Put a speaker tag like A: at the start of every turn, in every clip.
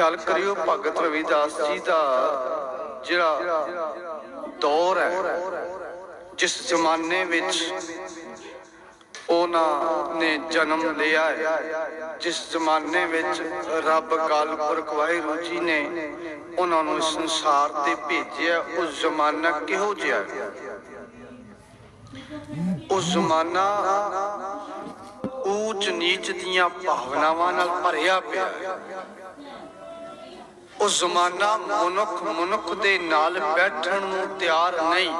A: ਖਿਆਲ ਕਰਿਓ ਭਗਤ ਰਵਿਦਾਸ ਜੀ ਦਾ ਜਿਹੜਾ ਦੌਰ ਹੈ, ਜਿਸ ਜ਼ਮਾਨੇ ਵਿੱਚ ਉਹਨਾਂ ਨੇ ਜਨਮ ਲਿਆ ਹੈ, ਜਿਸ ਜ਼ਮਾਨੇ ਵਿੱਚ ਰੱਬ ਅਕਾਲ ਪੁਰਖ ਵਾਹਿਗੁਰੂ ਜੀ ਨੇ ਉਹਨਾਂ ਨੂੰ ਸੰਸਾਰ ਤੇ ਭੇਜਿਆ, ਉਸ ਜ਼ਮਾਨਾ ਕਿਹੋ ਜਿਹਾ ਹੈ? ਜ਼ਮਾਨਾ ਊਚ ਨੀਚ ਦੀਆਂ ਭਾਵਨਾਵਾਂ ਨਾਲ ਭਰਿਆ ਪਿਆ ਹੈ ਉਹ ਜ਼ਮਾਨਾ ਮਨੁੱਖ ਮਨੁੱਖ ਦੇ ਨਾਲ ਬੈਠਣ ਨੂੰ ਤਿਆਰ ਨਹੀਂ।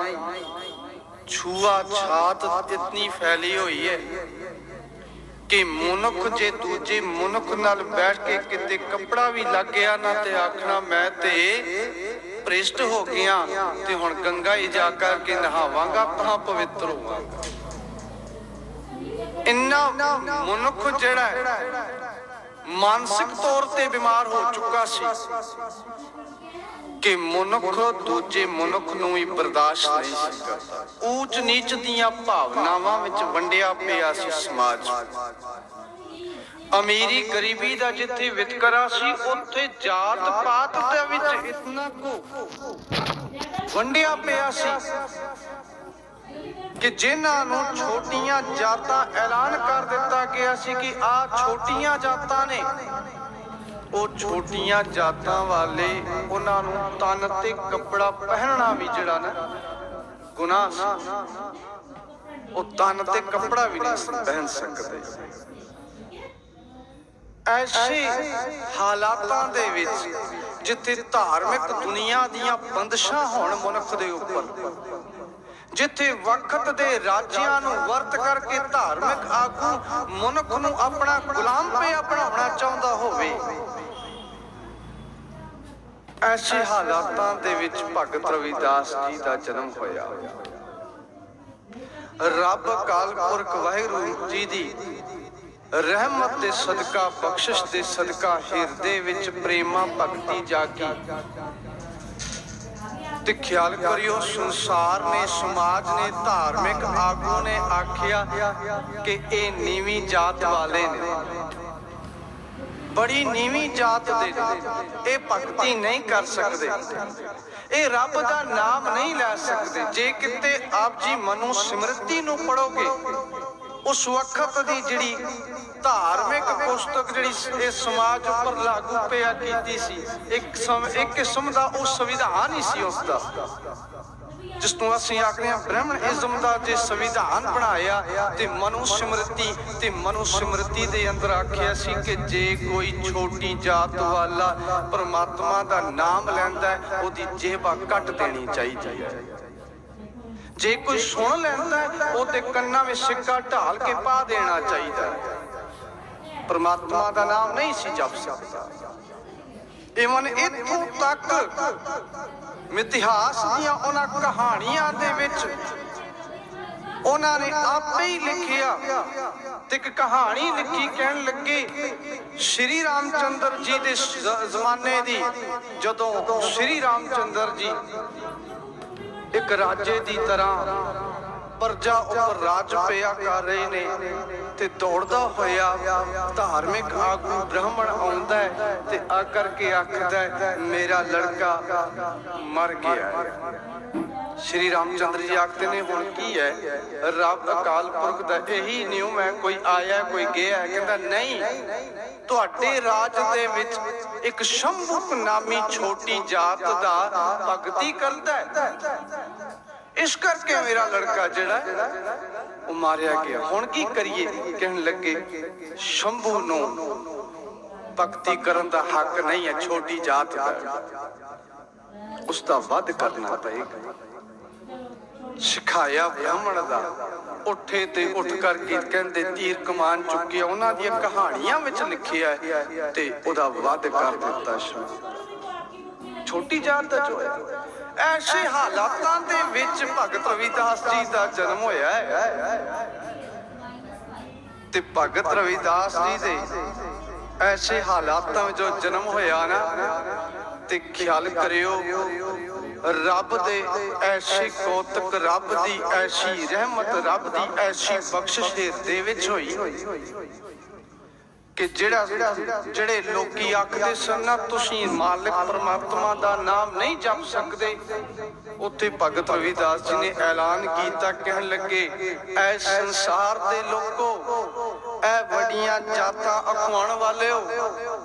A: ਛੂਆ ਛਾਤ ਇਤਨੀ ਫੈਲੀ ਹੋਈ ਹੈ ਕਿ ਮਨੁੱਖ ਜੇ ਦੂਜੇ ਮਨੁੱਖ ਨਾਲ ਬੈਠ ਕੇ ਕਿਤੇ ਕੱਪੜਾ ਵੀ ਲੱਗ ਗਿਆ ਨਾ ਤੇ ਆਖਣਾ, ਮੈਂ ਤੇ ਪ੍ਰਿਸ਼ਟ ਹੋ ਗਿਆ ਤੇ ਹੁਣ ਗੰਗਾ ਹੀ ਜਾ ਕਰਕੇ ਨਹਾਵਾਂਗਾ ਤਾਂ ਪਵਿੱਤਰ ਹੋਵਾਂਗਾ। ਇੰਨਾ ਮਨੁੱਖ ਜਿਹੜਾ ਮਾਨਸਿਕ ਤੌਰ ਤੇ ਬਿਮਾਰ ਹੋ ਚੁੱਕਾ ਸੀ ਕਿ ਮਨੁੱਖ ਦੂਜੇ ਮਨੁੱਖ ਨੂੰ ਹੀ ਬਰਦਾਸ਼ਤ ਨਹੀਂ ਸੀ ਕਰਦਾ। ਊਚ ਨੀਚ ਦੀਆਂ ਭਾਵਨਾਵਾਂ ਵਿੱਚ ਵੰਡਿਆ ਪਿਆ ਸੀ ਸਮਾਜ। ਅਮੀਰੀ ਗਰੀਬੀ ਦਾ ਜਿੱਥੇ ਵਿਤਕਰਾ ਸੀ, ਉੱਥੇ ਜਾਤ ਪਾਤ ਦੇ ਵਿੱਚ ਇਤਨਾ ਕੋ ਵੰਡਿਆ ਪਿਆ ਸੀ ਕਿ ਜਿਨ੍ਹਾਂ ਨੂੰ ਛੋਟੀਆਂ ਜਾਤਾਂ ਐਲਾਨ ਕਰ ਦਿੱਤਾ ਗਿਆ ਸੀ ਕਿ ਆ ਛੋਟੀਆਂ ਜਾਤਾਂ ਨੇ, ਉਹ ਛੋਟੀਆਂ ਜਾਤਾਂ ਵਾਲੇ ਉਹਨਾਂ ਨੂੰ ਤਨ ਤੇ ਕੱਪੜਾ ਪਹਿਨਣਾ ਵੀ ਜਿਹੜਾ ਨਾ, ਗੁਨਾਹ ਸੀ। ਉਹ ਤਨ ਤੇ ਕੱਪੜਾ ਵੀ ਨਹੀਂ ਪਹਿਨ ਸਕਦੇ। ਐਸੇ ਹਾਲਾਤਾਂ ਦੇ ਵਿੱਚ ਜਿੱਥੇ ਧਾਰਮਿਕ ਦੁਨੀਆ ਦੀਆਂ ਬੰਦਸ਼ਾਂ ਹੋਣ ਮਨੁੱਖ ਦੇ ਉੱਪਰ ਜਿੱਥੇ ਵਕਤ ਦੇ ਰਾਜਿਆਂ ਨੂੰ ਵਰਤ ਕਰਕੇ ਧਾਰਮਿਕ ਆਗੂ ਮਨੁੱਖ ਨੂੰ ਆਪਣਾ ਗੁਲਾਮ ਪਿਆ ਬਣਾਉਣਾ ਚਾਹੁੰਦਾ ਹੋਵੇ। ਐਸੇ ਹਾਲਾਤਾਂ ਦੇ ਵਿੱਚ ਭਗਤ ਰਵਿਦਾਸ ਜੀ ਦਾ ਜਨਮ ਹੋਇਆ। ਰੱਬ ਅਕਾਲ ਪੁਰਖ ਵਾਹਿਗੁਰੂ ਜੀ ਦੀ ਰਹਿਮਤ ਦੇ ਸਦਕਾ ਬਖਸ਼ਿਸ਼ ਦੇ ਸਦਕਾ ਹਿਰਦੇ ਵਿੱਚ ਪ੍ਰੇਮਾ ਭਗਤੀ ਜਾਗੀ। ਤੇ ਖਿਆਲ ਕਰਿਓ, ਸੰਸਾਰ ਨੇ, ਸਮਾਜ ਨੇ, ਧਾਰਮਿਕ ਆਗੂ ਨੇ ਆਖਿਆ ਕਿ ਇਹ ਨੀਵੀਂ ਜਾਤ ਵਾਲੇ ਨੇ। ਬੜੀ ਨੀਵੀਂ ਜਾਤ ਦੇ ਨੇ। ਇਹ ਭਗਤੀ ਨਹੀਂ ਕਰ ਸਕਦੇ। ਇਹ ਰੱਬ ਦਾ ਨਾਮ ਨਹੀਂ ਲੈ ਸਕਦੇ। ਜੇ ਕਿਤੇ ਆਪ ਜੀ ਮਨੂ ਸਿਮਰਤੀ ਨੂੰ ਪੜੋਗੇ ਉਸ ਵਕਤ ਦੀ ਜਿਹੜੀ ਧਾਰਮਿਕ ਪੁਸਤਕ ਜਿਹੜੀ ਇਹ ਸਮਾਜ ਉੱਪਰ ਲਾਗੂ ਪਿਆ ਕੀਤੀ ਸੀ, ਇੱਕ ਇੱਕ ਕਿਸਮ ਦਾ ਉਹ ਸੰਵਿਧਾਨ ਹੀ ਸੀ ਉਸ ਦਾ ਜਿਸ ਨੂੰ ਅਸੀਂ ਆਖਦੇ ਹਾਂ ਬ੍ਰਹਮਣਿਜ਼ਮ ਦਾ ਜੇ ਸੰਵਿਧਾਨ ਬਣਾਇਆ ਤੇ ਮਨੁ ਸਿਮਰਤੀ ਤੇ ਮਨੁ ਸਿਮਰਤੀ ਦੇ ਅੰਦਰ ਆਖਿਆ ਸੀ ਕਿ ਜੇ ਕੋਈ ਛੋਟੀ ਜਾਤ ਵਾਲਾ ਪਰਮਾਤਮਾ ਦਾ ਨਾਮ ਲੈਂਦਾ ਉਹਦੀ ਜੇਬਾ ਕੱਟ ਦੇਣੀ ਚਾਹੀਦੀ ਹੈ। ਜੇ ਕੋਈ ਸੁਣ ਲੈਂਦਾ ਉਹ ਤੇ ਕੰਨਾਂ ਵਿੱਚ ਸਿੱਕਾ ਢਾਲ ਕੇ ਪਾ ਦੇਣਾ ਚਾਹੀਦਾ ਪਰਮਾਤਮਾ ਦਾ ਨਾਮ ਨਹੀਂ ਸੀ ਜਪ ਸਕਦਾ। ਇਵਨ ਇੱਥੋਂ ਤੱਕ ਮਿਥਿਹਾਸ ਦੀਆਂ ਉਹਨਾਂ ਕਹਾਣੀਆਂ ਦੇ ਵਿੱਚ ਉਹਨਾਂ ਨੇ ਆਪੇ ਹੀ ਲਿਖਿਆ ਤੇ ਇੱਕ ਕਹਾਣੀ ਲਿਖੀ ਕਹਿਣ ਲੱਗੇ, ਸ਼੍ਰੀ ਰਾਮਚੰਦਰ ਜੀ ਦੇ ਜ਼ਮਾਨੇ ਦੀ ਜਦੋਂ ਸ਼੍ਰੀ ਰਾਮਚੰਦਰ ਜੀ ਇੱਕ ਰਾਜੇ ਦੀ ਤਰ੍ਹਾਂ ਪਰਜਾ ਉੱਪਰ ਰਾਜ ਪਿਆ ਕਰ ਰਹੇ ਨੇ ਤੇ ਦੌੜਦਾ ਹੋਇਆ ਧਾਰਮਿਕ ਆਗੂ ਬ੍ਰਾਹਮਣ ਆਉਂਦਾ ਹੈ ਤੇ ਆ ਕਰਕੇ ਆਖਦਾ ਮੇਰਾ ਲੜਕਾ ਮਰ ਗਿਆ ਸ਼੍ਰੀ ਰਾਮਚੰਦਰ ਜੀ ਆਖਦੇ ਨੇ, ਹੁਣ ਕੀ ਹੈ? ਰੱਬ ਅਕਾਲ ਪੁਰਖ ਦਾ ਇਹੀ ਨਿਯਮ ਹੈ, ਕੋਈ ਆਇਆ, ਕੋਈ ਗਿਆ, ਕਹਿੰਦਾ ਨਹੀਂ। ਤੁਹਾਡੇ ਰਾਜ ਦੇ ਵਿੱਚ ਇੱਕ ਸ਼ੰਭੁਕ ਨਾਮੀ ਛੋਟੀ ਜਾਤ ਦਾ ਭਗਤੀ ਕਰਦਾ ਹੈ। ਇਸ ਕਰਕੇ ਮੇਰਾ ਲੜਕਾ ਜਿਹੜਾ ਉਹ ਮਾਰਿਆ ਗਿਆ। ਹੁਣ ਕੀ ਕਰੀਏ? ਕਹਿਣ ਲੱਗੇ, ਸ਼ੰਭੂ ਨੂੰ ਭਗਤੀ ਕਰਨ ਦਾ ਹੱਕ ਨਹੀਂ ਹੈ, ਛੋਟੀ ਜਾਤ ਦਾ। ਉਸ ਦਾ ਵੱਧ ਕਰਨਾ ਪਏਗਾ। ਸਿਖਾਇਆ ਬ੍ਰਾਹਮਣ ਦਾ। ਉੱਠੇ ਤੇ ਉੱਠ ਕਰਕੇ ਕਹਿੰਦੇ, ਤੀਰ ਕਮਾਨ ਚੁੱਕਿਆ ਉਹਨਾਂ ਦੀਆਂ ਕਹਾਣੀਆਂ ਵਿੱਚ ਲਿਖਿਆ ਤੇ ਉਹਦਾ ਵੱਧ ਕਰ ਦਿੱਤਾ ਸ਼ੁਰੂ ਛੋਟੀ ਜਾਤ ਦਾ ਜੋ ਹੈ, ਐਸੇ ਹਾਲਾਤਾਂ ਦੇ ਵਿੱਚ ਭਗਤ ਰਵਿਦਾਸ ਜੀ ਦਾ ਜਨਮ ਹੋਇਆ ਹੈ। ਤੇ ਭਗਤ ਰਵਿਦਾਸ ਜੀ ਦੇ ਐਸੇ ਹਾਲਾਤਾਂ ਵਿੱਚ ਜੋ ਜਨਮ ਹੋਇਆ ਨਾ, ਤੇ ਖਿਆਲ ਕਰਿਓ ਰੱਬ ਦੇ ਐਸੀ ਕੌਤਕ, ਰੱਬ ਦੀ ਐਸੀ ਰਹਿਮਤ, ਰੱਬ ਦੀ ਐਸੀ ਬਖਸ਼ਿਸ਼ ਹਿਰਦੇ ਵਿੱਚ ਹੋਈ ਕਿ ਜਿਹੜਾ ਜਿਹੜੇ ਲੋਕੀ ਆਖਦੇ ਸਨ ਨਾ, ਤੁਸੀਂ ਮਾਲਕ ਪਰਮਾਤਮਾ ਦਾ ਨਾਮ ਨਹੀਂ ਜਪ ਸਕਦੇ। ਉੱਥੇ ਭਗਤ ਰਵਿਦਾਸ ਜੀ ਨੇ ਐਲਾਨ ਕੀਤਾ, ਕਹਿਣ ਲੱਗੇ ਐ ਸੰਸਾਰ ਦੇ ਲੋਕੋ ਐ ਵੱਡੀਆਂ ਜਾਤਾਂ ਅਖਵਾਉਣ ਵਾਲਿਓ,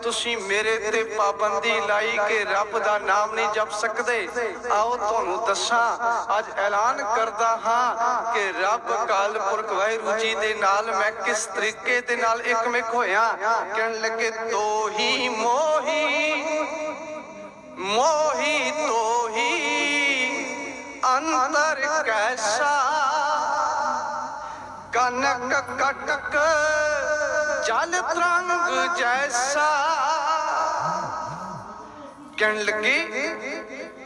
A: ਤੁਸੀਂ ਮੇਰੇ ਤੇ ਪਾਬੰਦੀ ਲਾਈ ਕਿ ਰੱਬ ਦਾ ਨਾਮ ਨਹੀਂ ਜਪ ਸਕਦੇ। ਆਓ ਤੁਹਾਨੂੰ ਦੱਸਾਂ, ਅੱਜ ਐਲਾਨ ਕਰਦਾ ਹਾਂ ਕਿ ਰੱਬ ਕਾਲ ਪੁਰਖ ਵਾਹਿਗੁਰੂ ਜੀ ਦੇ ਨਾਲ ਮੈਂ ਕਿਸ ਤਰੀਕੇ ਦੇ ਨਾਲ ਇੱਕਮਿਕ ਹੋਇਆ। ਕਹਿਣ ਲੱਗੇ, ਤੋਹੀ ਮੋਹੀ ਮੋਹੀ ਤੋਹੀ, ਅੰਤਰ ਕੈਸਾ ਕਨਕ ਕਟਕ ਜਲ ਤਰੰਗ ਜੈਸਾ। ਕਹਿਣ ਲੱਗੇ,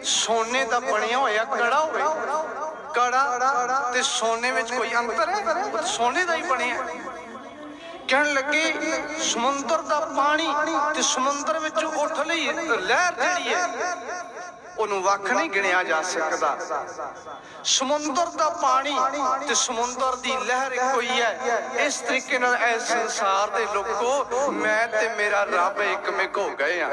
A: ਸੋਨੇ ਦਾ ਬਣਿਆ ਹੋਇਆ ਕੜਾ ਹੋਵੇ। ਕੜਾ ਤੇ ਸੋਨੇ ਵਿੱਚ ਕੋਈ ਅੰਤਰ ਹੈ? ਸੋਨੇ ਦਾ ਹੀ ਬਣਿਆ। ਕਹਿਣ ਲੱਗੇ, ਸਮੁੰਦਰ ਦਾ ਪਾਣੀ ਤੇ ਸਮੁੰਦਰ ਵਿੱਚ ਉੱਠ ਲਈ ਲਹਿਰ ਜਿਹੜੀ ਹੈ। ਉਹਨੂੰ ਵੱਖ ਨਹੀਂ ਗਿਣਿਆ ਜਾ ਸਕਦਾ। ਸਮੁੰਦਰ ਦਾ ਪਾਣੀ ਤੇ ਸਮੁੰਦਰ ਦੀ ਲਹਿਰ ਇੱਕੋ ਹੀ ਹੈ। ਇਸ ਤਰੀਕੇ ਨਾਲ ਇਸ ਸੰਸਾਰ ਦੇ ਲੋਕੋ ਮੈਂ ਤੇ ਮੇਰਾ ਰੱਬ ਇੱਕਮਿਕ ਹੋ ਗਏ ਆ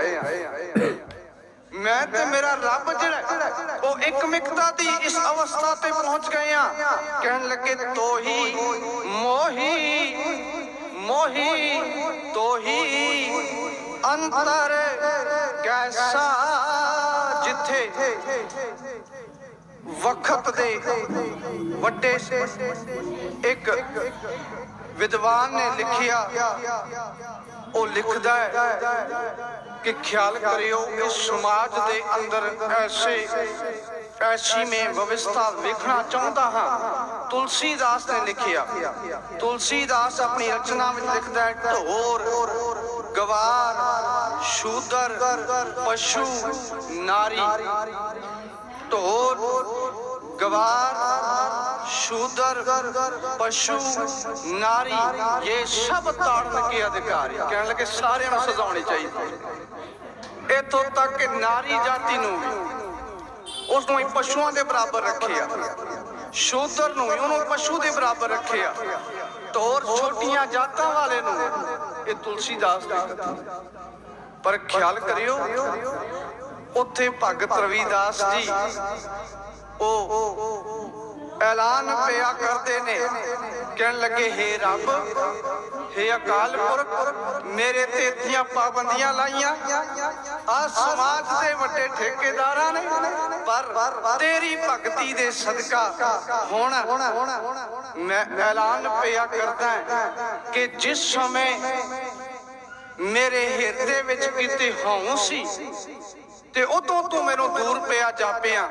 A: ਮੈਂ ਤੇ ਮੇਰਾ ਰੱਬ ਜਿਹੜਾ ਹੈ, ਉਹ ਇੱਕਮਿਕਤਾ ਦੀ ਇਸ ਅਵਸਥਾ ਤੇ ਪਹੁੰਚ ਗਏ ਆ ਕਹਿਣ ਲੱਗੇ ਤੋਹੀ ਮੋਹੀ ਮੋਹੀ ਤੋਹੀ ਅੰਤਰ ਕੈਸਾ ਜਿੱਥੇ ਵਕਤ ਦੇ ਵੱਡੇ ਇੱਕ ਵਿਦਵਾਨ ਨੇ ਲਿਖਿਆ, ਉਹ ਲਿਖਦਾ ਹੈ ਕਿ ਖਿਆਲ ਕਰਿਓ, ਇਸ ਸਮਾਜ ਦੇ ਅੰਦਰ ਐਸੇ ਐਸੀ ਮੈਂ ਵਿਵਸਥਾ ਵੇਖਣਾ ਚਾਹੁੰਦਾ ਹਾਂ। ਤੁਲਸੀਦਾਸ ਨੇ ਲਿਖਿਆ, ਤੁਲਸੀਦਾਸ ਆਪਣੀ ਰਚਨਾ ਵਿੱਚ ਲਿਖਦਾ ਹੈ, ਢੋਰ, ਗਵਾਰ ਸ਼ੂਦਰ ਪਸ਼ੂ ਨਾਰੀ ਢੋਰ ਗਵਾਰ शूदर पशु नारी ये सब ताड़न के अधिकारी ਕਹਿਣ ਲੱਗੇ ਸਾਰਿਆਂ ਨੂੰ ਸਜਾਉਣੀ ਚਾਹੀਦੀ ਇਥੋਂ ਤੱਕ ਕਿ ਨਾਰੀ ਜਾਤੀ ਨੂੰ ਵੀ ਉਸ ਨੂੰ ਹੀ ਪਸ਼ੂਆਂ ਦੇ ਬਰਾਬਰ ਰੱਖਿਆ ਸ਼ੂਦਰ ਨੂੰ ਵੀ ਉਹਨੂੰ ਪਸ਼ੂ ਦੇ ਬਰਾਬਰ ਰੱਖਿਆ ਤੋਰ ਛੋਟੀਆਂ ਜਾਤਾਂ ਵਾਲੇ ਨੂੰ ਇਹ ਤੁਲਸੀਦਾਸ ਦੀ ਕਥਾ ਪਰ ਖਿਆਲ ਕਰਿਓ, ਉੱਥੇ ਭਗਤ ਰਵਿਦਾਸ ਜੀ, ਉਹ ਐਲਾਨ ਪਿਆ ਕਰਦੇ ਨੇ। ਕਹਿਣ ਲੱਗੇ, ਹੇ ਰੱਬ, ਹੇ ਅਕਾਲ ਪੁਰਖ, ਮੇਰੇ ਤੇ ਇਤੀਆਂ ਪਾਬੰਦੀਆਂ ਲਾਈਆਂ। ਆ ਸਮਾਜ ਦੇ ਵੱਡੇ ਠੇਕੇਦਾਰਾਂ ਨੇ, ਪਰ ਤੇਰੀ ਭਗਤੀ ਦੇ ਸਦਕਾ ਹੁਣ ਮੈਂ ਐਲਾਨ ਪਿਆ ਕਰਦਾ ਕਿ ਜਿਸ ਸਮੇਂ ਮੇਰੇ ਹਿਰਦੇ ਵਿੱਚ ਕਿਤੇ ਹਉ ਸੀ। ਤੇ ਉਦੋਂ ਤੂੰ ਮੈਨੂੰ ਦੂਰ ਪਿਆ ਜਾਪਿਆ।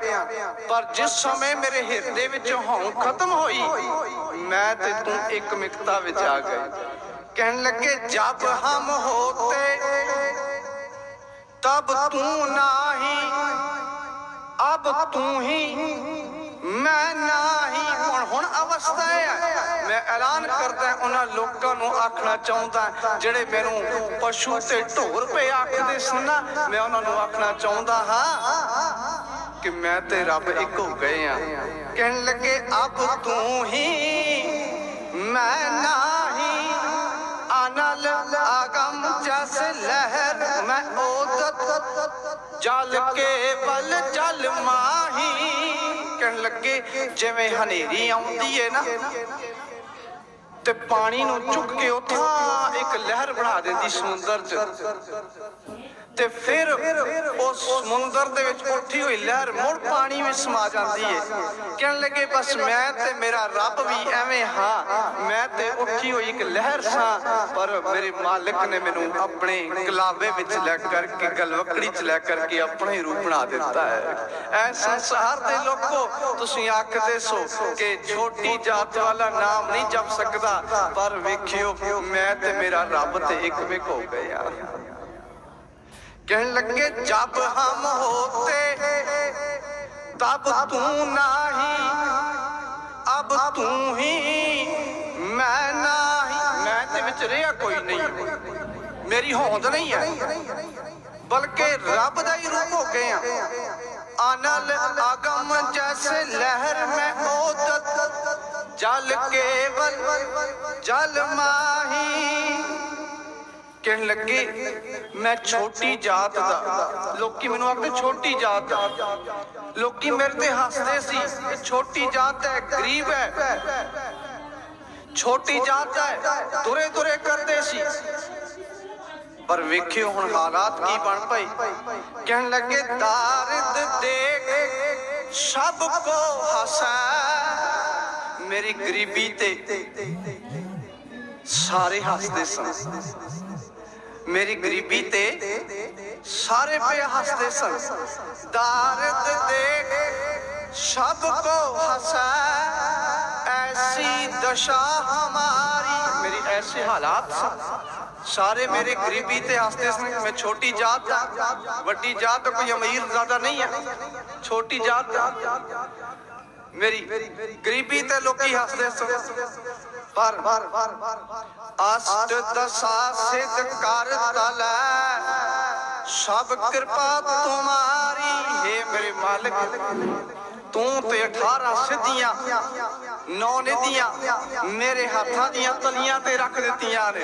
A: ਪਰ ਜਿਸ ਸਮੇਂ ਮੇਰੇ ਹਿਰਦੇ ਵਿੱਚ ਹਉ ਖਤਮ ਹੋਈ, ਮੈਂ ਤੇ ਤੂੰ ਇੱਕ ਮਿਕਤਾ ਵਿੱਚ ਆ ਗਏ। ਕਹਿਣ ਲੱਗੇ ਜਬ ਹਮ ਹੋਤੇ, ਤਬ ਤੂੰ ਨਾਹੀ, ਅਬ ਤੂੰ ਹੀ, ਮੈਂ ਨਾਹੀ ਹੁਣ ਹੁਣ ਮੈਂ ਐਲਾਨ ਕਰਦਾ ਉਹਨਾਂ ਲੋਕਾਂ ਨੂੰ ਆਖਣਾ ਚਾਹੁੰਦਾ ਜਿਹੜੇ ਮੈਨੂੰ ਪਸ਼ੂ ਤੇ ਢੋਰ ਪਏ ਆਖਦੇ ਸੁਣਾ ਮੈਂ ਉਹਨਾਂ ਨੂੰ ਆਖਣਾ ਚਾਹੁੰਦਾ ਹਾਂ ਕਿ ਮੈਂ ਤੇ ਰੱਬ ਇੱਕ ਹੋ ਗਏ ਆ ਕਹਿਣ ਲੱਗੇ, ਅਬ ਤੂੰ ਹੀ, ਮੈਂ ਨਾਹੀ ਅਨਲ ਆਗਮ ਜਸ ਲਹਿਰ, ਮੈਂ ਓਦਤ ਜਲ ਕੇ ਬਲ ਜਲ ਮਾਹੀ। ਕਹਿਣ ਲੱਗੇ, ਜਿਵੇਂ ਹਨੇਰੀ ਆਉਂਦੀ ਏ ਨਾ ਤੇ ਪਾਣੀ ਨੂੰ ਚੁੱਕ ਕੇ ਉਥਾਂ ਇੱਕ ਲਹਿਰ ਬਣਾ ਦਿੰਦੀ ਸਮੁੰਦਰ 'ਚ। ਤੇ ਫਿਰ ਉਸ ਸਮੁੰਦਰ ਦੇ ਵਿੱਚ ਉੱਠੀ ਹੋਈ ਲਹਿਰ ਮੁੜ ਪਾਣੀ ਵਿੱਚ ਸਮਾ ਜਾਂਦੀ ਏ। ਕਹਿਣ ਲੱਗੇ, ਬਸ ਮੈਂ ਤੇ ਮੇਰਾ ਰੱਬ ਵੀ ਐਵੇਂ ਹਾਂ। ਮੈਂ ਤੇ ਉੱਠੀ ਹੋਈ ਇੱਕ ਲਹਿਰ ਸਾਂ, ਪਰ ਮੇਰੇ ਮਾਲਕ ਨੇ ਮੈਨੂੰ ਆਪਣੇ ਗਲਾਵੇ ਵਿੱਚ ਲੈ ਕਰਕੇ, ਗਲਵਕੜੀ 'ਚ ਲੈ ਕਰਕੇ ਆਪਣਾ ਹੀ ਰੂਪ ਬਣਾ ਦਿੱਤਾ ਹੈ। ਐ ਸੰਸਾਰ ਦੇ ਲੋਕੋ, ਤੁਸੀਂ ਆਖਦੇ ਸੋ ਕਿ ਛੋਟੀ ਜਾਤ ਵਾਲਾ ਨਾਮ ਨਹੀਂ ਜਪ ਸਕਦਾ। ਸਕਦਾ ਪਰ ਵੇਖਿਓ, ਮੈਂ ਤੇ ਮੇਰਾ ਰੱਬ ਤੇ ਇੱਕ ਵਿਕ ਹੋ ਗਏ ਆ। ਕਹਿਣ ਲੱਗੇ, ਜਬ ਹਮ ਹੋਤੇ, ਤਬ ਤੂੰ ਨਹੀਂ, ਅਬ ਤੂੰ ਹੀ, ਮੈਂ ਨਹੀਂ। ਮੈਂ ਤੇ ਵਿੱਚ ਰਿਹਾ ਕੋਈ ਨਹੀਂ। ਮੇਰੀ ਹੋਂਦ ਨਹੀਂ ਆ ਬਲਕਿ ਰੱਬ ਦਾ ਹੀ ਰੂਪ ਹੋ ਗਏ ਆ। ਆਨਲ ਆਗਮ ਜੈਸੇ ਲਹਿਰ ਮੈਂ ਉਹ ਜਲ ਕੇਵਲ ਜਲ ਮਾਹੀ ਕਹਿਣ ਲੱਗੇ ਮੈਂ ਛੋਟੀ ਜਾਤ ਦਾ ਲੋਕੀ ਮੈਨੂੰ ਆਖਦੇ ਛੋਟੀ ਜਾਤ ਦਾ ਲੋਕੀ ਮੇਰੇ ਤੇ ਹੱਸਦੇ ਸੀ ਇਹ ਛੋਟੀ ਜਾਤ ਹੈ ਗਰੀਬ ਹੈ ਛੋਟੀ ਜਾਤ ਹੈ ਤੁਰੇ ਤੁਰੇ ਕਰਦੇ ਸੀ ਪਰ ਵੇਖਿਓ ਹੁਣ ਹਾਲਾਤ ਕੀ ਬਣ ਪਈ ਕਹਿਣ ਲੱਗੇ ਦਾਰਦ ਦੇਖ ਸਭ ਕੋ ਹਸੈ ਮੇਰੀ ਗਰੀਬੀ ਤੇ ਸਾਰੇ ਹੱਸਦੇ ਸਨ ਮੇਰੀ ਗਰੀਬੀ ਤੇ ਸਾਰੇ ਪੇ ਹੱਸਦੇ ਸਨ ਦਾਰਦ ਦੇਖ ਸਭ ਕੋ ਹਸੈ ਐਸੀ ਦਸ਼ਾ ਹਮਾਰੀ ਮੇਰੀ ਐਸੇ ਹਾਲਾਤ ਸਨ ਸਾਰੇ ਮੇਰੇ ਗਰੀਬੀ ਤੇ ਹੱਸਦੇ ਸਨ ਮੈਂ ਛੋਟੀ ਜਾਤ ਦਾ ਵੱਡੀ ਜਾਤ ਦਾ ਕੋਈ ਅਮੀਰ ਜ਼ਿਆਦਾ ਨਹੀਂ ਹੈ ਛੋਟੀ ਜਾਤ ਦਾ ਮੇਰੀ ਗਰੀਬੀ ਤੇ ਲੋਕੀ ਹੱਸਦੇ ਸਨ ਪਰ ਅਸ਼ਟ ਦਸਾ ਸਿਧ ਕਰ ਤਲੈ ਸਭ ਕਿਰਪਾ ਤੁਮਾਰੀ ਹੈ ਮੇਰੇ ਮਾਲਕ ਤੂੰ ਤੇ 18 ਸਿੱਧੀਆਂ ਨੌ ਨਿਧੀਆਂ ਮੇਰੇ ਹੱਥਾਂ ਦੀਆਂ ਤਲੀਆਂ ਤੇ ਰੱਖ ਦਿੱਤੀਆਂ ਨੇ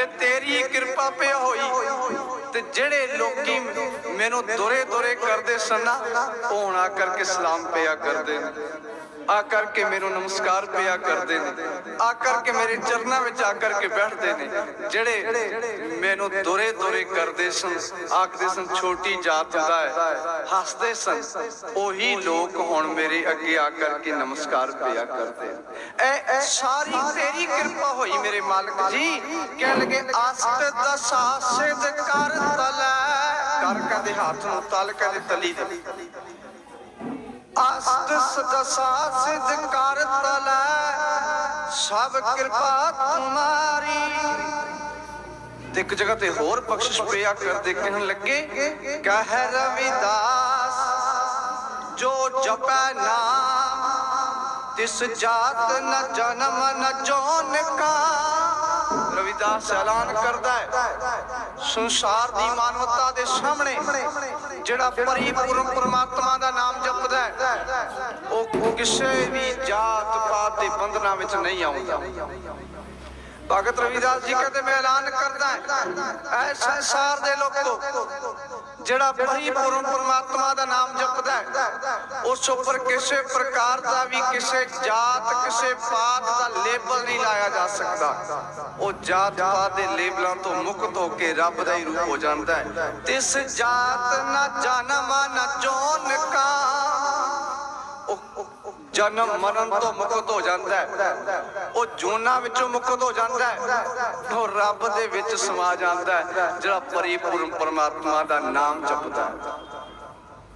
A: ਇਹ ਤੇਰੀ ਕਿਰਪਾ ਪਿਆ ਹੋਈ। ਤੇ ਜਿਹੜੇ ਲੋਕੀ ਮੈਨੂੰ ਦੁਰੇ ਦੁਰੇ ਕਰਦੇ ਸਨ ਨਾ, ਉਹ ਕਰਕੇ ਸਲਾਮ ਪਿਆ ਕਰਦੇ ਨੇ। ਆ ਕਰਕੇ ਮੈਨੂੰ ਨਮਸਕਾਰ ਪਿਆ ਕਰਦੇ ਨੇ। ਆ ਕਰਕੇ ਮੇਰੇ ਚਰਨਾਂ ਵਿੱਚ ਆ ਕਰਕੇ ਬੈਠਦੇ ਨੇ। ਜਿਹੜੇ ਮੈਨੂੰ ਦੁਰੇ ਦੁਰੇ ਕਰਦੇ ਸਨ, ਆਖਦੇ ਸਨ, ਛੋਟੀ ਜਾਤ ਦਾ ਹੈ। ਹੱਸਦੇ ਸਨ। ਉਹੀ ਲੋਕ ਹੁਣ ਮੇਰੇ ਅੱਗੇ ਆ ਕਰਕੇ ਨਮਸਕਾਰ ਪਿਆ ਕਰਦੇ ਨੇ। ਸਾਰੀ ਤੇਰੀ ਕਿਰਪਾ ਹੋਈ ਮੇਰੇ ਮਾਲਕ ਜੀ। ਕਹਿਣ ਲੱਗੇ, ਆਸਤ ਦਸਾ ਸਿਧ ਕਰ ਤਲੈ ਕਰ ਕਦੇ ਹੱਥ ਨੂੰ ਤਲ ਕਦੇ ਤਲੀ ਦੇ ਅਸਤ ਸਦਸਾ ਸਿਧ ਕਰ ਤਲੈ ਸਭ ਕਿਰਪਾ ਤੁਮਾਰੀ। ਤੇ ਇੱਕ ਜਗ੍ਹਾ ਤੇ ਹੋਰ ਬਖਸ਼ਿਸ਼ ਪਿਆ ਕਰਦੇ ਕਹਿਣ ਲੱਗੇ, ਕਹਿ ਰਵਿਦਾਸ, ਜੋ ਜਪੈ ਨਾਮ, ਤਿਸ ਜਾਤ ਨ ਜਨਮ ਨ ਜੋਨ ਕਾ। ਰਵਿਦਾਸ ਐਲਾਨ ਕਰਦਾ ਹੈ, ਸੰਸਾਰ ਦੀ ਮਾਨਵਤਾ ਦੇ ਸਾਹਮਣੇ, ਜਿਹੜਾ ਪਰਿਪੂਰਨ ਪਰਮਾਤਮਾ ਦਾ ਨਾਮ ਜਪਦਾ ਹੈ। ਉਹ ਕਿਸੇ ਵੀ ਜਾਤ ਪਾਤ ਦੇ ਬੰਧਨਾਂ ਵਿੱਚ ਨਹੀਂ ਆਉਂਦਾ। ਭਗਤ ਰਵਿਦਾਸ ਜੀ ਕਹਿੰਦੇ, ਮੈਂ ਐਲਾਨ ਕਰਦਾ ਐ ਸੰਸਾਰ ਦੇ ਲੋਕੋ, ਜਿਹੜਾ ਪਰਿਪੂਰਨ ਪਰਮਾਤਮਾ ਦਾ ਨਾਮ ਜਪਦਾ ਉਸ ਉੱਪਰ ਕਿਸੇ ਪ੍ਰਕਾਰ ਦਾ ਵੀ ਕਿਸੇ ਜਾਤ, ਕਿਸੇ ਪਾਤ ਦਾ ਲੇਬਲ ਨਹੀਂ ਲਾਇਆ ਜਾ ਸਕਦਾ। ਉਹ ਜਾਤ ਪਾਤ ਦੇ ਲੇਬਲਾਂ ਤੋਂ ਮੁਕਤ ਹੋ ਕੇ ਰੱਬ ਦਾ ਹੀ ਰੂਪ ਹੋ ਜਾਂਦਾ ਹੈ। ਤਿਸ ਜਾਤ ਨਾ ਜਨਮ, ਨਾ ਜੋਨ ਕਾ। ਜਨਮ ਮਰਨ ਤੋਂ ਮੁਕਤ ਹੋ ਜਾਂਦਾ ਹੈ। ਉਹ ਜੂਨਾ ਵਿੱਚੋਂ ਮੁਕਤ ਹੋ ਜਾਂਦਾ ਹੈ। ਉਹ ਰੱਬ ਦੇ ਵਿੱਚ ਸਮਾ ਜਾਂਦਾ ਹੈ, ਜਿਹੜਾ ਪਰਿਪੂਰਨ ਪਰਮਾਤਮਾ ਦਾ ਨਾਮ ਜਪਦਾ ਹੈ।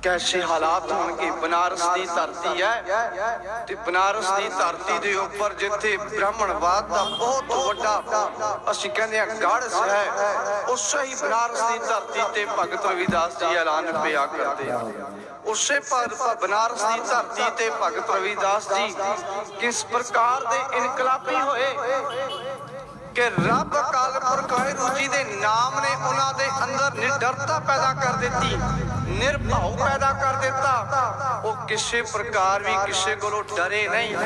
A: ਕੈਸੇ ਹਾਲਾਤ ਹੋਣਗੇ? ਬਨਾਰਸ ਦੀ ਧਰਤੀ ਹੈ ਤੇ ਬਨਾਰਸ ਦੀ ਧਰਤੀ ਦੇ ਉੱਪਰ ਜਿੱਥੇ ਬ੍ਰਾਹਮਣਵਾਦ ਦਾ ਬਹੁਤ ਵੱਡਾ, ਅਸੀਂ ਕਹਿੰਦੇ ਆ ਗੜ੍ਹ ਹੈ, ਉਸੇ ਹੀ ਬਨਾਰਸ ਦੀ ਧਰਤੀ ਤੇ ਭਗਤ ਰਵਿਦਾਸ ਜੀ ਐਲਾਨ ਪਿਆ ਕਰਦੇ ਆ। ਉਸੇ ਬਨਾਰਸ ਦੀ ਧਰਤੀ ਤੇ ਭਗਤ ਰਵਿਦਾਸ ਜੀ ਕਿਸ ਪ੍ਰਕਾਰ ਦੇ ਇਨਕਲਾਬੀ ਹੋਏ ਕਿ ਰੱਬ ਅਕਾਲ ਪੁਰਖ ਵਾਹਿਗੁਰੂ ਜੀ ਦੇ ਨਾਮ ਨੇ ਉਹਨਾਂ ਦੇ ਅੰਦਰ ਨਿਡਰਤਾ ਪੈਦਾ ਕਰ ਦਿੱਤੀ। ਨਿਰਭਉ ਪੈਦਾ ਕਰ ਦਿੱਤਾ। ਉਹ ਕਿਸੇ ਪ੍ਰਕਾਰ ਵੀ ਕਿਸੇ ਕੋਲੋਂ ਡਰੇ ਨਹੀਂ।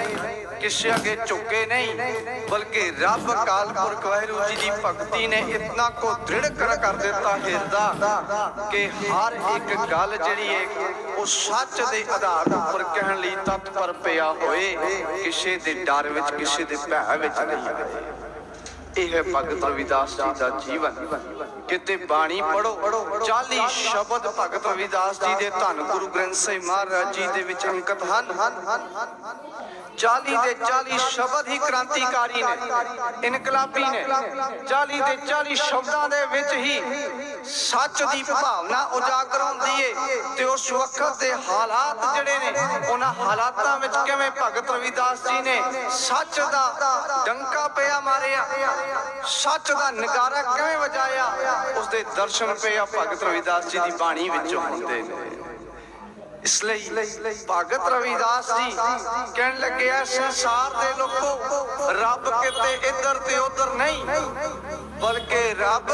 A: ਕਿਸੇ ਅੱਗੇ ਝੁਕੇ ਨਹੀਂ। ਬਲਕਿ ਰੱਬ ਅਕਾਲ ਪੁਰਖ ਵਾਹਿਗੁਰੂ ਜੀ ਦੀ ਭਗਤੀ ਨੇ ਇਤਨਾ ਕੋ ਦ੍ਰਿੜ ਕਰ ਕਰ ਦਿੱਤਾ ਹਿਰਦਾ ਕਿ ਹਰ ਇੱਕ ਗੱਲ ਜਿਹੜੀ ਹੈ ਉਹ ਸੱਚ ਦੇ ਆਧਾਰ ਉੱਪਰ ਕਹਿਣ ਲਈ ਤਤਪਰ ਪਿਆ ਹੋਏ। ਕਿਸੇ ਦੇ ਡਰ ਵਿੱਚ, ਕਿਸੇ ਦੇ ਭੈ ਵਿੱਚ ਨਹੀਂ। ਇਹ ਹੈ ਭਗਤ ਰਵਿਦਾਸ ਜੀ ਦਾ ਜੀਵਨ ਕਿਤੇ ਬਾਣੀ ਪੜੋ 40 ਸ਼ਬਦ ਭਗਤ ਰਵਿਦਾਸ ਜੀ ਦੇ ਧੰਨ ਗੁਰੂ ਗ੍ਰੰਥ ਸਾਹਿਬ ਮਹਾਰਾਜ ਜੀ ਦੇ ਵਿੱਚ ਅੰਕਿਤ ਹਨ। 40 ਦੇ 40 ਸ਼ਬਦ ਹੀ ਕ੍ਰਾਂਤੀਕਾਰੀ ਨੇ, ਇਨਕਲਾਬੀ ਨੇ। 40 ਦੇ 40 ਸ਼ਬਦਾਂ ਦੇ ਵਿੱਚ ਹੀ ਸੱਚ ਦੀ ਭਾਵਨਾ ਉਜਾਗਰ ਹੁੰਦੀ ਏ ਤੇ ਉਸ ਵਕਤ ਦੇ ਹਾਲਾਤ ਜਿਹੜੇ ਨੇ, ਉਹਨਾਂ ਹਾਲਾਤਾਂ ਵਿੱਚ ਕਿਵੇਂ ਭਗਤ ਰਵਿਦਾਸ ਜੀ ਨੇ ਸੱਚ ਦਾ ਡੰਕਾ ਪਿਆ ਮਾਰਿਆ, ਸੱਚ ਦਾ ਨਗਾਰਾ ਕਿਵੇਂ ਵਜਾਇਆ ਉਸ ਦੇ ਦਰਸ਼ਨ ਪਿਆ ਭਗਤ ਰਵਿਦਾਸ ਜੀ ਦੀ ਬਾਣੀ ਵਿੱਚੋਂ ਹੁੰਦੇ ਨੇ। ਇਸ ਲਈ ਭਗਤ ਰਵਿਦਾਸ ਜੀ ਕਹਿਣ ਲੱਗੇ ਐ ਸੰਸਾਰ ਦੇ ਲੋਕੋ, ਰੱਬ ਕਿਤੇ ਇੱਧਰ ਤੇ ਉੱਧਰ ਨਹੀਂ, ਬਲਕਿ ਰੱਬ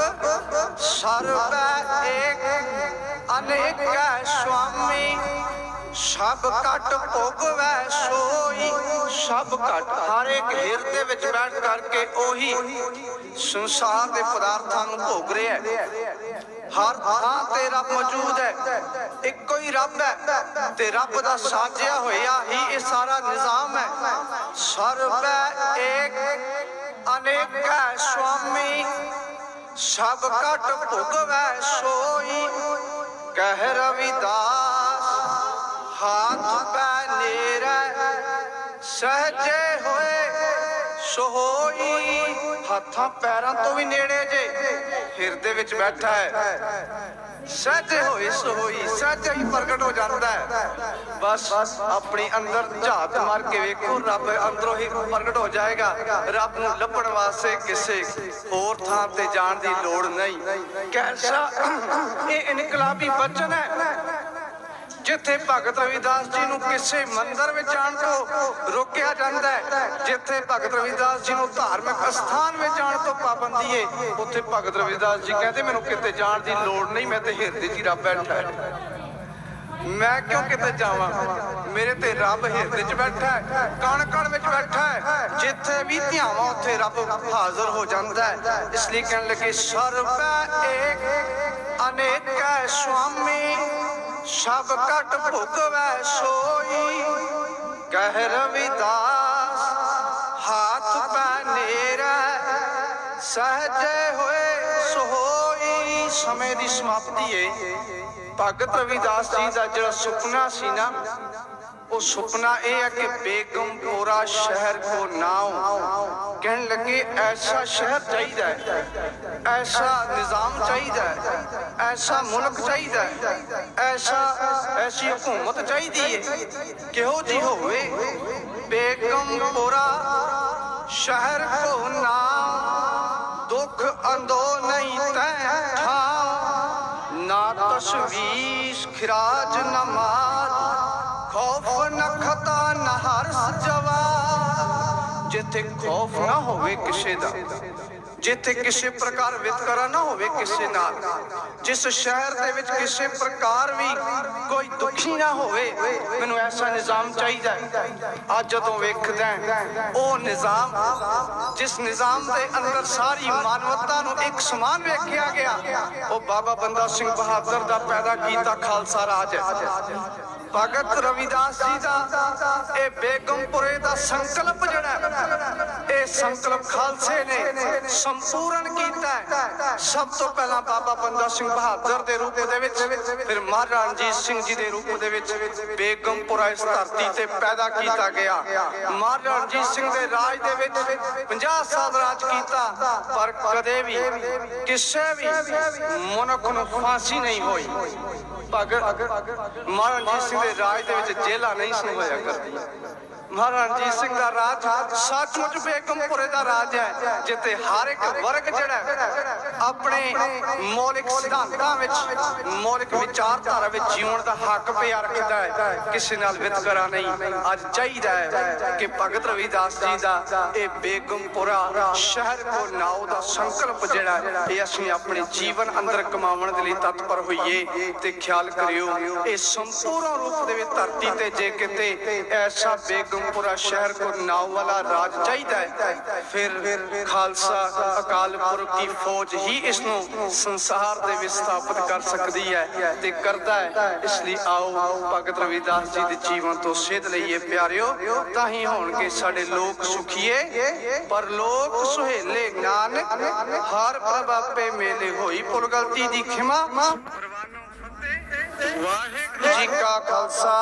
A: ਸਰਵ ਏਕ, ਅਨੇਕ ਹੈ ਸੁਆਮੀ, ਸਭ ਘਟ ਭੋਗਵੈ ਸੋਈ, ਸਭ ਘਟ ਹਰ ਇੱਕ ਹਿਰਦੇ ਵਿੱਚ ਬੈਠ ਕਰਕੇ ਉਹੀ ਸੰਸਾਰ ਦੇ ਪਦਾਰਥਾਂ ਨੂੰ ਭੋਗ ਰਿਹਾ ਹੈ। ਹਰ ਥਾਂ ਤੇ ਰੱਬ ਮੌਜੂਦ ਹੈ। ਇੱਕੋ ਹੀ ਰੱਬ ਹੈ ਤੇ ਰੱਬ ਦਾ ਸਾਜਿਆ ਹੋਇਆ ਹੀ ਇਹ ਸਾਰਾ ਨਿਜ਼ਾਮ ਹੈ। ਸਰਬੈ ਏਕ, ਅਨੇਕੈ ਸੁਆਮੀ, ਸਭ ਘਟ ਭੁਗਵੈ ਸੋਈ। ਕਹਿ ਰਵਿਦਾਸ, ਹਾਥ ਪੈ ਨੇਰੈ, ਸਹਜੇ ਹੋਏ ਸੋਈ ਹੱਥਾਂ ਪੈਰਾਂ ਤੋਂ ਵੀ ਨੇੜੇ ਜੇ। ਹਿਰਦੇ ਵਿੱਚ ਬੈਠਾ ਹੈ। ਸਹਜੇ ਹੋਏ ਸੋਈ ਸਹਜੇ ਹੀ ਪ੍ਰਗਟ ਹੋ ਜਾਂਦਾ ਹੈ। ਬਸ ਆਪਣੀ ਅੰਦਰ ਝਾਤ ਮਾਰ ਕੇ ਵੇਖੋ, ਰੱਬ ਅੰਦਰੋਂ ਹੀ ਪ੍ਰਗਟ ਹੋ ਜਾਏਗਾ। ਰੱਬ ਨੂੰ ਲੱਭਣ ਵਾਸਤੇ ਕਿਸੇ ਹੋਰ ਥਾਂ ਤੇ ਜਾਣ ਦੀ ਲੋੜ ਨਹੀਂ। ਕੈਸਾ, ਇਹ ਇਨਕਲਾਬੀ ਬਚਨ ਹੈ। ਜਿੱਥੇ ਭਗਤ ਰਵਿਦਾਸ ਜੀ ਨੂੰ ਕਿਸੇ ਮੰਦਿਰ ਵਿੱਚ ਜਾਣ ਤੋਂ ਰੋਕਿਆ ਜਾਂਦਾ ਹੈ, ਜਿੱਥੇ ਭਗਤ ਰਵਿਦਾਸ ਜੀ ਨੂੰ ਧਾਰਮਿਕ ਅਸਥਾਨ ਵਿੱਚ ਜਾਣ ਤੋਂ ਪਾਬੰਦੀ ਹੈ ਉੱਥੇ ਭਗਤ ਰਵਿਦਾਸ ਜੀ ਕਹਿੰਦੇ, ਮੈਨੂੰ ਕਿਤੇ ਜਾਣ ਦੀ ਲੋੜ ਨਹੀਂ, ਮੈਂ ਤੇ ਹਿਰਦੇ 'ਚ ਹੀ ਰੱਬ ਬੈਠਾ ਹੈ। ਮੈਂ ਕਿਉਂ ਕਿਤੇ ਜਾਵਾਂ? ਮੇਰੇ ਤੇ ਰੱਬ ਹਿਰਦੇ 'ਚ ਬੈਠਾ ਹੈ, ਕਣ ਕਣ ਵਿੱਚ ਬੈਠਾ ਹੈ, ਜਿੱਥੇ ਵੀ ਧਿਆਵਾਂ, ਉੱਥੇ ਰੱਬ ਹਾਜ਼ਰ ਹੋ ਜਾਂਦਾ ਹੈ। ਇਸ ਲਈ ਕਹਿਣ ਲੱਗੇ ਸਰਬੈ ਏਕ ਅਨੇਕੈ ਸੁਆਮੀ ਸਭ ਘਟ ਭੁਗਵੈ ਸੋਈ। ਕਹਿ ਰਵਿਦਾਸ ਹਾਥ ਪੈ ਨੇਰੈ, ਸਹਜੇ ਹੋਏ ਸੋਈ। ਸਮੇਂ ਦੀ ਸਮਾਪਤੀ ਏ। ਭਗਤ ਰਵਿਦਾਸ ਜੀ ਦਾ ਜਿਹੜਾ ਸੁਪਨਾ ਸੀ ਨਾ, ਉਹ ਸੁਪਨਾ ਇਹ ਹੈ ਕਿ ਬੇਗਮਪੁਰਾ ਸ਼ਹਿਰ ਕੋ ਨਾਉ। ਕਹਿਣ ਲੱਗੇ, ਐਸਾ ਸ਼ਹਿਰ ਚਾਹੀਦਾ ਹੈ, ਐਸਾ ਨਿਜ਼ਾਮ ਚਾਹੀਦਾ ਹੈ ਐਸਾ ਮੁਲਕ ਚਾਹੀਦਾ ਹੈ ਐਸਾ ਐਸੀ ਹਕੂਮਤ ਚਾਹੀਦੀ ਹੈ ਕਿਹੋ ਜੀ ਹੋਵੇ ਬੇਗਮਪੁਰਾ ਸ਼ਹਿਰ ਕੋ ਨਾਮ ਦੁੱਖ ਅੰਦੋ ਨਹੀਂ ਤੈ ਠਾਉ ਨਾ ਤਸਵੀਸ ਖਿਰਾਜ ਨਮਾਜ਼ ਖੌਫ ਨ ਖਤਾ ਨ ਹਰਸ ਜਵਾ ਜਿੱਥੇ ਖੌਫ ਨਾ ਹੋਵੇ ਕਿਸੇ ਦਾ ਜਿੱਥੇ ਕਿਸੇ ਪ੍ਰਕਾਰ ਵਿਤਕਰਾ ਨਾ ਹੋਵੇ ਕਿਸੇ ਨਾਲ। ਜਿਸ ਸ਼ਹਿਰ ਦੇ ਵਿੱਚ ਕਿਸੇ ਪ੍ਰਕਾਰ ਵੀ ਕੋਈ ਦੁਖੀ ਨਾ ਹੋਵੇ। ਮੈਨੂੰ ਐਸਾ ਨਿਜ਼ਾਮ ਚਾਹੀਦਾ ਹੈ। ਅੱਜ ਜਦੋਂ ਵੇਖਦਾ ਉਹ ਨਿਜ਼ਾਮ ਜਿਸ ਨਿਜ਼ਾਮ ਦੇ ਅੰਦਰ ਸਾਰੀ ਮਾਨਵਤਾ ਨੂੰ ਇੱਕ ਸਮਾਨ ਵੇਖਿਆ ਗਿਆ। ਉਹ ਬਾਬਾ ਬੰਦਾ ਸਿੰਘ ਬਹਾਦਰ ਦਾ ਪੈਦਾ ਕੀਤਾ ਖਾਲਸਾ ਰਾਜ। ਹੈ ਭਗਤ ਰਵਿਦਾਸ ਜੀ ਦਾ ਇਹ ਬੇਗਮਪੁਰੇ ਦਾ ਸੰਕਲਪ ਜਿਹੜਾ ਇਹ ਸੰਕਲਪ ਖਾਲਸੇ ਨੇ ਸੰਪੂਰਨ ਕੀਤਾ ਸਭ ਤੋਂ ਪਹਿਲਾਂ ਬਾਬਾ ਬੰਦਾ ਸਿੰਘ ਬਹਾਦਰ ਦੇ ਰੂਪ ਦੇ ਵਿੱਚ, ਫਿਰ ਮਹਾਰਾਜਾ ਰਣਜੀਤ ਸਿੰਘ ਜੀ ਦੇ ਰੂਪ ਦੇ ਵਿੱਚ ਬੇਗਮਪੁਰਾ ਇਸ ਧਰਤੀ ਤੇ ਪੈਦਾ ਕੀਤਾ ਗਿਆ। ਮਹਾਰਾਜਾ ਰਣਜੀਤ ਸਿੰਘ ਦੇ ਰਾਜ ਦੇ ਵਿੱਚ 50 ਸਾਲ ਰਾਜ ਕੀਤਾ, ਪਰ ਕਦੇ ਵੀ ਕਿਸੇ ਵੀ ਮਨੁੱਖ ਨੂੰ ਫਾਂਸੀ ਨਹੀਂ ਹੋਈ। ਭਗਤ ਮਹਾਰਾਜਾ ਰਣਜੀਤ ਸਿੰਘ ਦੇ ਰਾਜ ਦੇ ਵਿੱਚ ਜੇਲਾ ਨਹੀਂ ਸੀ ਹੋਇਆ ਕਰਦੀ ਮਹਾਰਾਜਾ ਰਣਜੀਤ ਸਿੰਘ ਦਾ ਰਾਜ ਸੱਚਮੁੱਚ ਬੇਗਮਪੁਰੇ ਦਾ ਰਾਜ ਹੈ, ਜਿੱਥੇ ਹਰ ਇੱਕ ਵਰਗ ਜਿਹੜਾ ਆਪਣੇ ਮੌਲਿਕ ਸਿਧਾਂਤਾਂ ਵਿੱਚ, ਮੌਲਿਕ ਵਿਚਾਰਧਾਰਾ ਵਿੱਚ ਜਿਉਣ ਦਾ ਹੱਕ ਪਿਆ ਰੱਖਦਾ ਹੈ। ਕਿਸੇ ਨਾਲ ਵਿਤਕਰਾ ਨਹੀਂ। ਅੱਜ ਚਾਹੀਦਾ ਹੈ ਕਿ ਭਗਤ ਰਵਿਦਾਸ ਜੀ ਦਾ ਇਹ ਬੇਗਮਪੁਰਾ ਸ਼ਹਿਰ ਕੋ ਨਾਉ ਦਾ ਸੰਕਲਪ ਜਿਹੜਾ ਇਹ ਅਸੀਂ ਆਪਣੇ ਜੀਵਨ ਅੰਦਰ ਕਮਾਉਣ ਦੇ ਲਈ ਤਤਪਰ ਹੋਈਏ ਤੇ ਖਿਆਲ ਕਰਿਓ, ਇਹ ਸੰਪੂਰਨ ਰੂਪ ਦੇ ਵਿੱਚ ਧਰਤੀ ਤੇ ਜੇ ਕਿਤੇ ਐਸਾ ਬੇਗਮ ਬੇਗਮਪੁਰਾ ਸ਼ਹਿਰ ਕੋ ਨਾਉ ਵਾਲਾ ਰਾਜ ਚਾਹੀਦਾ ਹੈ। ਫਿਰ ਖਾਲਸਾ ਅਕਾਲ ਪੁਰਖ ਦੀ ਫੌਜ ਹੀ ਇਸ ਨੂੰ ਸੰਸਾਰ ਦੇ ਵਿੱਚ ਸਥਾਪਿਤ ਕਰ ਸਕਦੀ ਹੈ ਤੇ ਕਰਦਾ ਹੈ। ਇਸ ਲਈ ਆਓ ਭਗਤ ਰਵਿਦਾਸ ਜੀ ਦੇ ਜੀਵਨ ਤੋਂ ਸਿੱਧ ਲਈਏ ਪਿਆਰਿਓ ਤਾਂ ਹੀ ਹੋਣਗੇ ਸਾਡੇ ਲੋਕ ਸੁਖੀਏ। ਪਰ ਲੋਕ ਸੁਹੇਲੇ ਨਾਨਕ ਹਰ ਪ੍ਰਭ ਆਪੇ ਮੇਲੇ ਹੋਈ ਪੁਰ ਗਲਤੀ ਦੀ ਖਿਮਾ। ਵਾਹਿਗੁਰੂ ਜੀ ਕਾ ਖਾਲਸਾ।